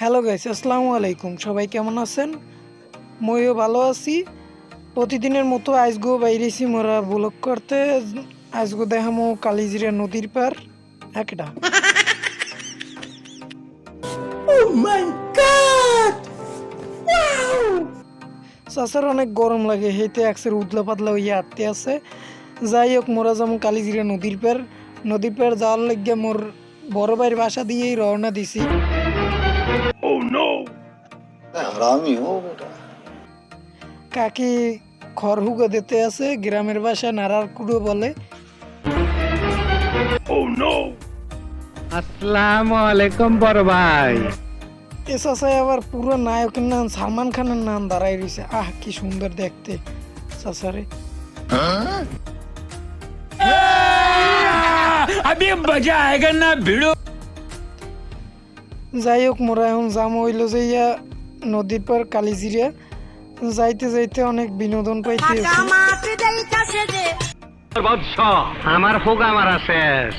Hello guys আসসালামু আলাইকুম। সবাই কেমন আছেন? মইও ভালো আছি। প্রতিদিনের মতো আজগো বাইরেছি মোরা ব্লগ করতে। আজগো দেখামো কালিজিরা নদীর পার। একটা চাষার অনেক গরম লাগে হেঁটে একসের উদলা পাতলা হইয়া আটতে আছে। যাই হোক মোরা যেমন কালিজিরা নদীর পার। নদীর পার যাওয়ার লাগিয়া মোর বড় ভাইয়ের বাসা দিয়েই রওনা দিছি। हरामी हो बेटा কাকি খড়হুগো দিতে আছে গ্রামের ভাষা নারার কুড়ো বলে আসসালামু আলাইকুম বড় ভাই এসাসাই আবার পুরো নায়কের নাম সালমান খানের নাম দাঁড়াই রয়েছে আহ কি সুন্দর দেখতে সাসারে अभी मजा आएगा ना भिड़ो যাই হোক মোরা এখন জাম হইল যে ইয়া নদীর পর কালিজিরিয়া যাইতে যাইতে অনেক বিনোদন পাইতে আমার হোগা মারা শেষ।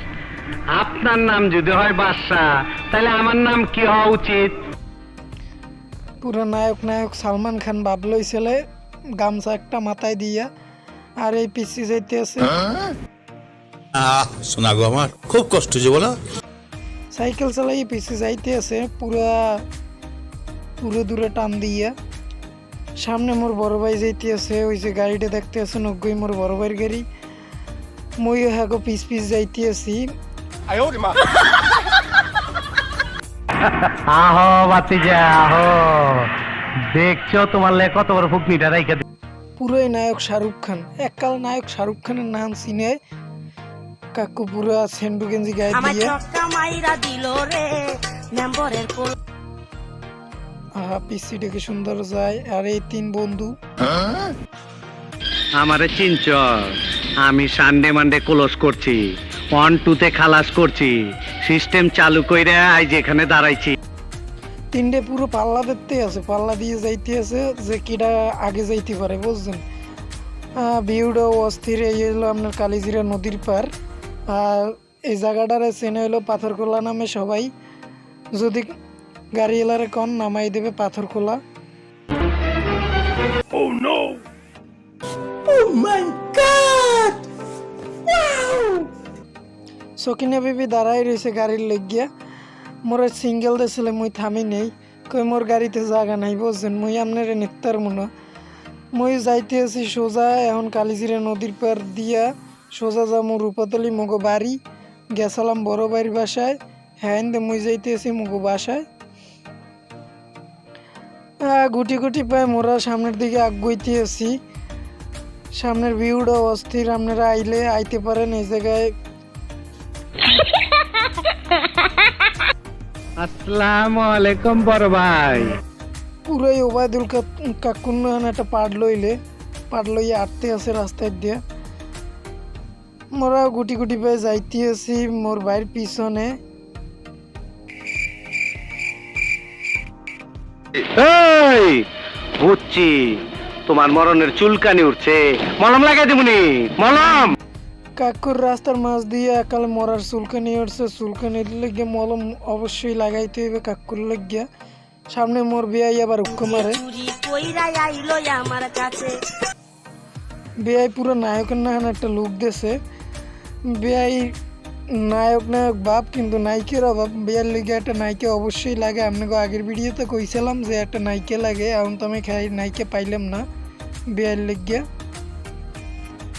আপনার নাম যদি হয় বাদশাহ তাহলে আমার নাম কি হওয়া উচিত? পুরো নায়ক নায়ক সালমান খান ভাবলই ছেলে গামছা একটা মাথায় দিয়া আর এই পিসি যাইতে আছে। আহ শোনা গো আমার খুব কষ্ট যে বলো। সাইকেল চালাই পিছে যাইতে আছে পুরা পুরো দূরে টান দিয়া। সামনে মোর বড় ভাই যাইতে আছে ওই যে গাড়িটা দেখতে আছে নব্বই মোর বড় ভাইয়ের গাড়ি। মইও হ্যাগো পিস পিস যাইতে আছি। আহো বাতিজা আহো। দেখছ তোমার লে কত বড় ফুকনিটা রাইখা দি- পুরোই নায়ক শাহরুখ খান। এককাল নায়ক শাহরুখ খানের নাম চিনে কাকু পুরা সেন্ডু গেঞ্জি গায়ে দিয়ে। চক্কা মাইরা দিল রে মেম্বরের কোল। আহা পিসিটাকে সুন্দর যায়। আর এই তিন বন্ধু। আমারে চিনচ আমি সানডে মানডে ক্লোজ করছি। ওয়ান টুতে খালাস করছি। সিস্টেম চালু কইরা আজ এখানে দাঁড়াইছি। তিনটে পুরো পাল্লা দেখতে আছে। পাল্লা দিয়ে যাইতে আছে যে কিটা আগে যাইতে পারে বুঝছেন? ভিউটা অস্থির এই হলো আপনার কালিজিরা নদীর পার। আর এই জায়গাটার চেনে হলো পাথরখোলা নামে সবাই। যদি গাড়ি এলারে কন নামাই দেবে পাথরখোলা সকিনা বিবি দাঁড়াই রয়েছে গাড়ির লেগিয়া। মোর সিঙ্গেল দেছিলে মুই থামি নেই। কই মোর গাড়িতে জায়গা নাই বুঝছেন? মুই আপনার নিত্যার মনে। মুই যাইতে আছি সোজা এখন কালিজিরা নদীর পার দিয়া। সোজা যা মোর রূপাতলি মগো বাড়ি গেছিলাম বড় বাড়ির বাসায় হ্যাঁ মুই যাইতে আছি মগো বাসায়। গুটি গুটি পায় মোরা সামনের দিকে আগুইতে আছি সামনের ভিউটা অস্থির আপনারা আইলে আইতে পারেন এই জায়গায়। আসসালামু আলাইকুম বড় ভাই। পুরোই ওবায়দুল কাকুন একটা পাট লইলে পাট লইয়ে আটতে আছে রাস্তায় দিয়ে। মোরা গুটি গুটি পেয়ে যাইতে আছি মোর ভাইয়ের পিছনে। এই বুঝছি তোমার মরণের চুলকানি উঠছে। মলম লাগাই দিবনি মলম! কাকুর রাস্তার মাঝ দিয়ে একালে মরার চুলকানি উঠছে চুলকানির লেগে মলম অবশ্যই লাগাইতে হইবে কাকুর লেগিয়া। সামনে মোর বিয়াই আবার উক্ক মারে চুরি কইরা আইলো আমার কাছে। বিয়াই পুরো নায়কের না একটা লুক দেছে। বেআইর নায়ক নায়ক বাপ কিন্তু নাইকের অভাব। বিয়ার লিগে একটা নাইকে অবশ্যই লাগে। আমি আগের ভিডিওতে কইছিলাম যে একটা নাইকে লাগে এখন তো আমি খাই নাইকে পাইলাম না বিয়ার লিগে।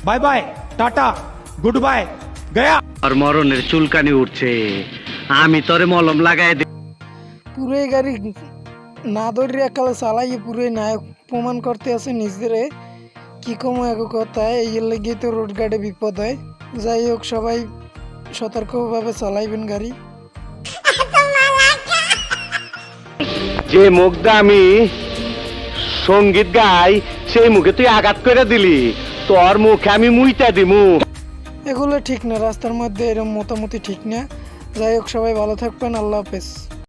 Bye bye tata good bye Gaya. আর মরণের চুলকানি উঠছে। আমি তরে মলম লাগাই দি পুরো গাড়ি না ধরে একালে চালাই পুরো নায়ক প্রমাণ করতে আছে নিজেরে। কি কম এক কথা এই লেগে তো রোড গার্ডে বিপদ হয়। যাই হোক সবাই সতর্কভাবে চালাইবেন গাড়ি। যে মুখটা আমি সংগীত গাই সেই মুখে তুই আঘাত করে দিলি। তোর মুখে আমি মুইটা দিমু। এগুলো ঠিক না রাস্তার মধ্যে এরকম মোটামুটি ঠিক না। যাই হোক সবাই ভালো থাকবেন আল্লাহ হাফেজ।